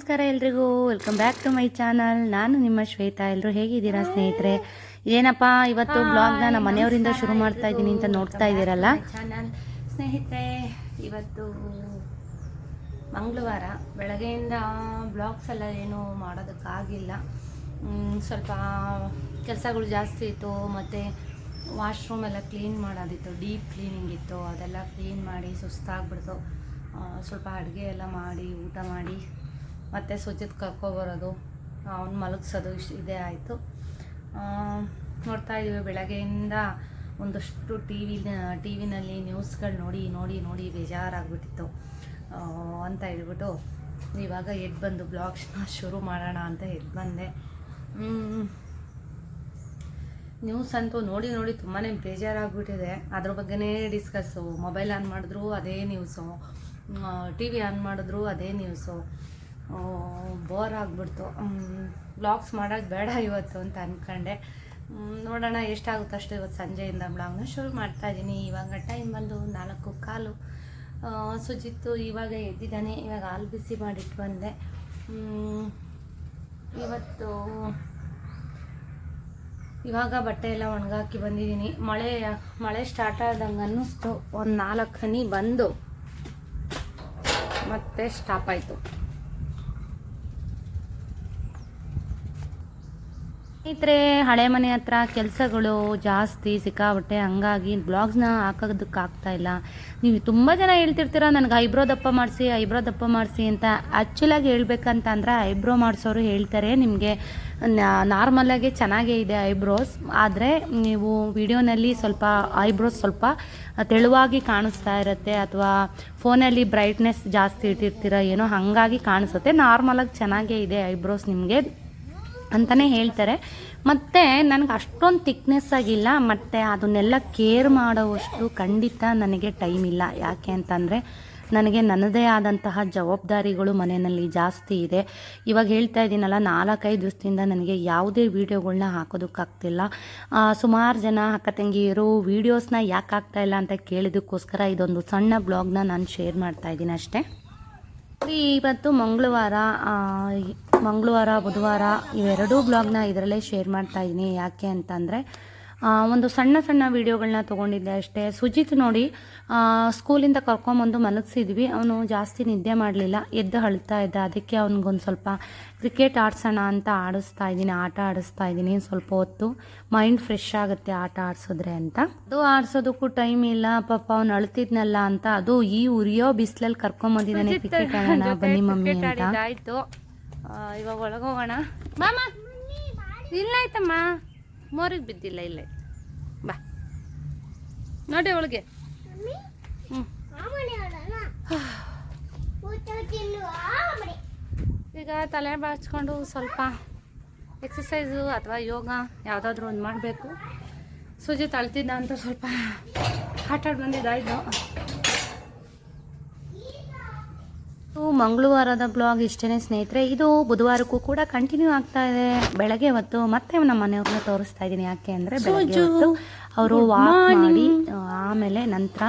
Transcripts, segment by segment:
ನಮಸ್ಕಾರ ಎಲ್ರಿಗೂ. Welcome back to my channel ನಾನು ನಿಮ್ಮ ಶ್ವೇತಾ. ಎಲ್ಲರೂ ಹೇಗಿದ್ದೀರಾ ಸ್ನೇಹಿತರೆ? ಏನಪ್ಪ ಇವತ್ತು ಬ್ಲಾಗ್ನ ನಮ್ಮ ಮನೆಯವರಿಂದ ಶುರು ಮಾಡ್ತಾ ಇದ್ದೀನಿ ಅಂತ ನೋಡ್ತಾ ಇದ್ದೀರಲ್ಲ? ಚಾನಲ್ ಸ್ನೇಹಿತರೆ ಇವತ್ತು ಮಂಗಳವಾರ. ಬೆಳಗ್ಗೆಯಿಂದ ಬ್ಲಾಗ್ಸ್ ಎಲ್ಲ ಏನು ಮಾಡೋದಕ್ಕಾಗಿಲ್ಲ. ಸ್ವಲ್ಪ ಕೆಲಸಗಳು ಜಾಸ್ತಿ ಇತ್ತು. ಮತ್ತು ವಾಶ್ರೂಮ್ ಎಲ್ಲ ಕ್ಲೀನ್ ಮಾಡೋದಿತ್ತು. ಡೀಪ್ ಕ್ಲೀನಿಂಗ್ ಇತ್ತು. ಅದೆಲ್ಲ ಕ್ಲೀನ್ ಮಾಡಿ ಸುಸ್ತಾಗ್ಬಿಡ್ತು. ಸ್ವಲ್ಪ ಅಡುಗೆ ಎಲ್ಲ ಮಾಡಿ ಊಟ ಮಾಡಿ. ಮತ್ತು ಸುಜಿತ್ ಕರ್ಕೊಬರೋದು ಅವ್ನು ಮಲಗಿಸೋದು ಇಷ್ಟು ಇದೇ ಆಯಿತು. ನೋಡ್ತಾ ಇದ್ದೀವಿ ಬೆಳಗ್ಗೆಯಿಂದ ಒಂದಷ್ಟು ಟಿ ವಿ ಟಿ ವಿನಲ್ಲಿ ನ್ಯೂಸ್ಗಳು ನೋಡಿ ನೋಡಿ ನೋಡಿ ಬೇಜಾರಾಗ್ಬಿಟ್ಟಿತ್ತು ಅಂತ ಹೇಳ್ಬಿಟ್ಟು ಇವಾಗ ಎದ್ದು ಬಂದು ಬ್ಲಾಗ್ಸ್ನ ಶುರು ಮಾಡೋಣ ಅಂತ ಎದ್ದು ಬಂದೆ. ನ್ಯೂಸ್ ಅಂತೂ ನೋಡಿ ನೋಡಿ ತುಂಬಾ ಬೇಜಾರಾಗ್ಬಿಟ್ಟಿದೆ. ಅದ್ರ ಬಗ್ಗೆನೇ ಡಿಸ್ಕಸ್ಸು. ಮೊಬೈಲ್ ಆನ್ ಮಾಡಿದ್ರು ಅದೇ ನ್ಯೂಸು. ಟಿ ವಿ ಆನ್ ಮಾಡಿದ್ರು ಅದೇ ನ್ಯೂಸು. ಬೋರ್ ಆಗಿಬಿಡ್ತು. ಬ್ಲಾಗ್ಸ್ ಮಾಡೋದು ಬೇಡ ಇವತ್ತು ಅಂತ ಅಂದ್ಕೊಂಡೆ ನೋಡೋಣ ಎಷ್ಟಾಗುತ್ತೆ ಅಷ್ಟು ಇವತ್ತು ಸಂಜೆಯಿಂದ ಬ್ಲಾಗ್ನ ಶುರು ಮಾಡ್ತಾಯಿದ್ದೀನಿ ಇವಾಗ ಟೈಮ್ ಬಂದು ನಾಲ್ಕು ಕಾಲು. ಸುಜಿತ್ತು ಇವಾಗ ಎದ್ದಿದ್ದಾನೆ. ಇವಾಗ ಹಾಲು ಬಿಸಿ ಮಾಡಿಟ್ಟು ಬಂದೆ. ಇವತ್ತು ಇವಾಗ ಬಟ್ಟೆ ಎಲ್ಲ ಒಣಗಾಕಿ ಬಂದಿದ್ದೀನಿ. ಮಳೆ ಮಳೆ ಸ್ಟಾರ್ಟ್ ಆದಂಗೆ ಅನ್ನಿಸ್ತು. ಒಂದು ನಾಲ್ಕು ಹನಿ ಬಂದು ಮತ್ತೆ ಸ್ಟಾಪ್ ಆಯಿತು. ಸ್ನೇಹಿತರೆ, ಹಳೆ ಮನೆ ಹತ್ರ ಕೆಲಸಗಳು ಜಾಸ್ತಿ ಸಿಕ್ಕಾಬಟ್ಟೆ ಹಂಗಾಗಿ ಬ್ಲಾಗ್ಸ್ನ ಹಾಕೋದಕ್ಕಾಗ್ತಾ ಇಲ್ಲ. ನೀವು ತುಂಬ ಜನ ಹೇಳ್ತಿರ್ತೀರ, ನನಗೆ ಐಬ್ರೋ ದಪ್ಪ ಮಾಡಿಸಿ, ಐಬ್ರೋ ದಪ್ಪ ಮಾಡಿಸಿ ಅಂತ. ಆ್ಯಕ್ಚುಲಾಗಿ ಹೇಳ್ಬೇಕಂತ ಅಂದ್ರೆ ಐಬ್ರೋ ಮಾಡಿಸೋರು ಹೇಳ್ತಾರೆ ನಿಮಗೆ. ನಾರ್ಮಲಾಗೆ ಚೆನ್ನಾಗೇ ಇದೆ ಐಬ್ರೋಸ್. ಆದರೆ ನೀವು ವಿಡಿಯೋನಲ್ಲಿ ಸ್ವಲ್ಪ ಐಬ್ರೋಸ್ ಸ್ವಲ್ಪ ತೆಳುವಾಗಿ ಕಾಣಿಸ್ತಾ ಇರುತ್ತೆ ಅಥವಾ ಫೋನಲ್ಲಿ ಬ್ರೈಟ್ನೆಸ್ ಜಾಸ್ತಿ ಇಟ್ಟಿರ್ತೀರ, ಏನೋ ಹಾಗಾಗಿ ಕಾಣಿಸುತ್ತೆ. ನಾರ್ಮಲಾಗಿ ಚೆನ್ನಾಗೇ ಇದೆ ಐಬ್ರೋಸ್ ನಿಮಗೆ. ಅಂತಲೇ ಹೇಳ್ತಾರೆ. ಮತ್ತು ನನಗೆ ಅಷ್ಟೊಂದು ಥಿಕ್ನೆಸ್ ಆಗಿಲ್ಲ, ಮತ್ತು ಅದನ್ನೆಲ್ಲ ಕೇರ್ ಮಾಡೋವಷ್ಟು ಖಂಡಿತ ನನಗೆ ಟೈಮ್ ಇಲ್ಲ. ಯಾಕೆ ಅಂತಂದರೆ ನನಗೆ ನನ್ನದೇ ಆದಂತಹ ಜವಾಬ್ದಾರಿಗಳು ಮನೆಯಲ್ಲಿ ಜಾಸ್ತಿ ಇದೆ. ಇವಾಗ ಹೇಳ್ತಾ ಇದ್ದೀನಲ್ಲ, ನಾಲ್ಕೈದು ದಿವಸದಿಂದ ನನಗೆ ಯಾವುದೇ ವೀಡಿಯೋಗಳನ್ನ ಹಾಕೋದಕ್ಕಾಗ್ತಿಲ್ಲ. ಸುಮಾರು ಜನ ಅಕ್ಕ ತಂಗಿಯರು ವೀಡಿಯೋಸ್ನ ಯಾಕೆ ಇಲ್ಲ ಅಂತ ಕೇಳಿದಕ್ಕೋಸ್ಕರ ಇದೊಂದು ಸಣ್ಣ ಬ್ಲಾಗ್ನ ನಾನು ಶೇರ್ ಮಾಡ್ತಾ ಇದ್ದೀನಿ ಅಷ್ಟೇ. ಇವತ್ತು ಮಂಗಳವಾರ ಮಂಗಳವಾರ ಬುಧವಾರ ಇವೆರಡೂ ಬ್ಲಾಗ್ನ ಇದರಲ್ಲೇ ಶೇರ್ ಮಾಡ್ತಾ ಇದ್ದೀನಿ ಯಾಕೆ ಅಂತಂದರೆ ಒಂದು ಸಣ್ಣ ಸಣ್ಣ ವೀಡಿಯೋಗಳನ್ನ ತೊಗೊಂಡಿದ್ದೆ ಅಷ್ಟೇ. ಸುಜಿತ್ ನೋಡಿ ಸ್ಕೂಲಿಂದ ಕರ್ಕೊಂಬಂದು ಮಲಗಿಸಿದ್ವಿ. ಅವನು ಜಾಸ್ತಿ ನಿದ್ದೆ ಮಾಡಲಿಲ್ಲ. ಎದ್ದು ಅಳ್ತಾ ಇದ್ದ. ಅದಕ್ಕೆ ಅವನಿಗೊಂದು ಸ್ವಲ್ಪ ಕ್ರಿಕೆಟ್ ಆಡ್ಸೋಣ ಅಂತ ಆಡಿಸ್ತಾ ಇದ್ದೀನಿ ಆಟ ಆಡಿಸ್ತಾ ಇದ್ದೀನಿ. ಸ್ವಲ್ಪ ಹೊತ್ತು ಮೈಂಡ್ ಫ್ರೆಶ್ ಆಗುತ್ತೆ ಆಟ ಆಡಿಸಿದ್ರೆ ಅಂತ. ಅದು ಆಡ್ಸೋದಕ್ಕೂ ಟೈಮ್ ಇಲ್ಲ. ಪಾಪ ಅವ್ನು ಅಳ್ತಿದ್ನಲ್ಲ ಅಂತ. ಅದು ಈ ಉರಿಯೋ ಬಿಸಿಲಲ್ಲಿ ಕರ್ಕೊಂಬಂದಿದ್ದಾನೆ ಕ್ರಿಕೆಟ್ ಆಡೋಣ. ಬನ್ನಿ ಮಮ್ಮಿ ಅಂತ. ಆಯ್ತು ಇವಾಗ ಒಳಗೋಗೋಣ. ಮಾಮ ಇಲ್ಲ ಆಯ್ತಮ್ಮ ಮೋರಿಗೆ ಬಿದ್ದಿಲ್ಲ ಇಲ್ಲೇ. ಬಾ. ನೋಡಿ ಅವಳಿಗೆ. ಹ್ಞೂ ಈಗ ತಲೆ ಬಾಚ್ಕೊಂಡು ಸ್ವಲ್ಪ ಎಕ್ಸಸೈಸು ಅಥವಾ ಯೋಗ ಯಾವುದಾದ್ರೂ ಒಂದು ಮಾಡಬೇಕು. ಸುಜಿ ತಳ್ತಿದ್ದ ಅಂತ ಸ್ವಲ್ಪ ಆಟಾಡಿ ಬಂದಿದ್ದಾಯಿತು ಬಂದಿದ್ದಾಯ್ತು ಇದು ಮಂಗಳವಾರದ ಬ್ಲಾಗ್ ಇಷ್ಟೇ ಸ್ನೇಹಿತರೆ. ಇದು ಬುಧವಾರಕ್ಕೂ ಕೂಡ ಕಂಟಿನ್ಯೂ ಆಗ್ತಾ ಇದೆ. ಬೆಳಗ್ಗೆ ಹೊತ್ತು ಮತ್ತೆ ನಮ್ಮ ಮನೆಯವ್ರನ್ನ ತೋರಿಸ್ತಾ ಇದ್ದೀನಿ. ಯಾಕೆ ಅಂದರೆ ಬೆಳಗ್ಗೆ ಹೊತ್ತು ಅವರು ವಾಕ್ ಮಾಡಿ ಆಮೇಲೆ ನಂತರ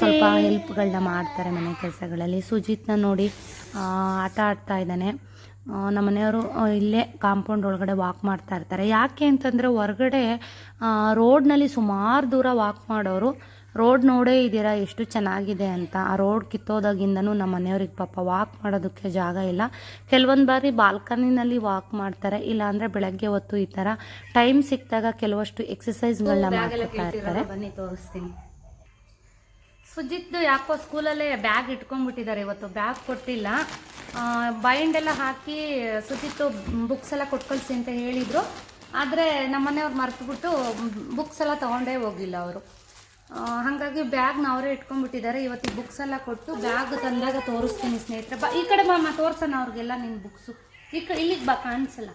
ಸ್ವಲ್ಪ ಹೆಲ್ಪ್ಗಳನ್ನ ಮಾಡ್ತಾರೆ ಮನೆ ಕೆಲಸಗಳಲ್ಲಿ. ಸುಜಿತ್ನ ನೋಡಿ ಆಟ ಆಡ್ತಾ ಇದ್ದಾನೆ. ನಮ್ಮ ಮನೆಯವರು ಇಲ್ಲೇ ಕಾಂಪೌಂಡ್ ಒಳಗಡೆ ವಾಕ್ ಮಾಡ್ತಾ ಇರ್ತಾರೆ. ಯಾಕೆ ಅಂತಂದರೆ ಹೊರಗಡೆ ರೋಡ್ನಲ್ಲಿ ಸುಮಾರು ದೂರ ವಾಕ್ ಮಾಡೋರು ರೋಡ್ ನೋಡೇ ಇದ್ದೀರಾ ಎಷ್ಟು ಚೆನ್ನಾಗಿದೆ ಅಂತ. ಆ ರೋಡ್ ಕಿತ್ತೋದಾಗಿಂದನೂ ನಮ್ಮ ಮನೆಯವ್ರಿಗೆ ಪಾಪ ವಾಕ್ ಮಾಡೋದಕ್ಕೆ ಜಾಗ ಇಲ್ಲ. ಕೆಲವೊಂದು ಬಾರಿ ಬಾಲ್ಕನಿನಲ್ಲಿ ವಾಕ್ ಮಾಡ್ತಾರೆ ಇಲ್ಲಾಂದರೆ ಬೆಳಗ್ಗೆ ಹೊತ್ತು ಈ ಥರ ಟೈಮ್ ಸಿಕ್ಕಿದಾಗ ಕೆಲವಷ್ಟು ಎಕ್ಸಸೈಸ್ಗಳನ್ನ ಮಾಡ್ತಾ ಇರ್ತಾರೆ. ಬನ್ನಿ ತೋರಿಸ್ತೀನಿ. ಸುಜಿತ್ ಯಾಕೋ ಸ್ಕೂಲಲ್ಲೇ ಬ್ಯಾಗ್ ಇಟ್ಕೊಂಡ್ಬಿಟ್ಟಿದ್ದಾರೆ ಇವತ್ತು ಬ್ಯಾಗ್ ಕೊಟ್ಟಿಲ್ಲ. ಬೈಂಡ್ ಎಲ್ಲ ಹಾಕಿ ಸುಜಿತ್ತು ಬುಕ್ಸ್ ಎಲ್ಲ ಕೊಟ್ಕಳ್ಸಿ ಅಂತ ಹೇಳಿದರು. ಆದರೆ ನಮ್ಮ ಮನೆಯವ್ರು ಮರ್ತುಬಿಟ್ಟು ಬುಕ್ಸ್ ಎಲ್ಲ ತೊಗೊಂಡೇ ಹೋಗಿಲ್ಲ ಅವರು. ಹಾಗಾಗಿ ಬ್ಯಾಗ್ನ ಅವರೇ ಇಟ್ಕೊಂಡ್ಬಿಟ್ಟಿದ್ದಾರೆ. ಇವತ್ತು ಬುಕ್ಸ್ ಎಲ್ಲ ಕೊಟ್ಟು ಬ್ಯಾಗ್ ತಂದಾಗ ತೋರಿಸ್ತೀನಿ ಸ್ನೇಹಿತರೆ. ಬಾ, ಈ ಕಡೆ ಮಾಮ, ತೋರ್ಸೋಣ ಅವ್ರಿಗೆಲ್ಲ ನಿನ್ನ ಬುಕ್ಸು ಈ ಕ, ಇಲ್ಲಿಗೆ ಬಾ, ಕಾಣಿಸಲ್ಲ.